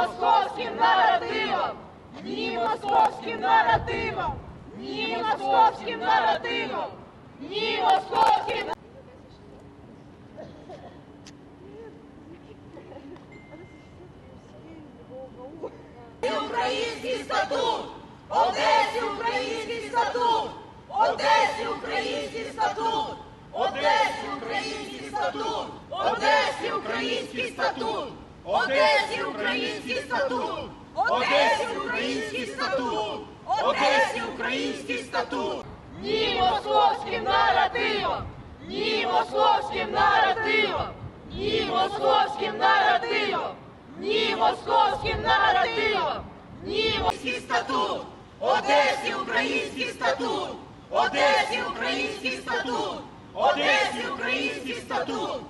московським наративом! Ні московським наративом! Ні московським наративом! Ні московським Український статут! Одесі український статут! Одесі український статут! Одесі український статут! Одесі український статут! Одесі український статут! Одесі український статут! Одесі український статут! Ні московським наративом! Ні московським наративом! Ні московським наративом! Ні московським наративом! Ні московський статут! Одесі український статут! Одесі український статут! Одесі український статут!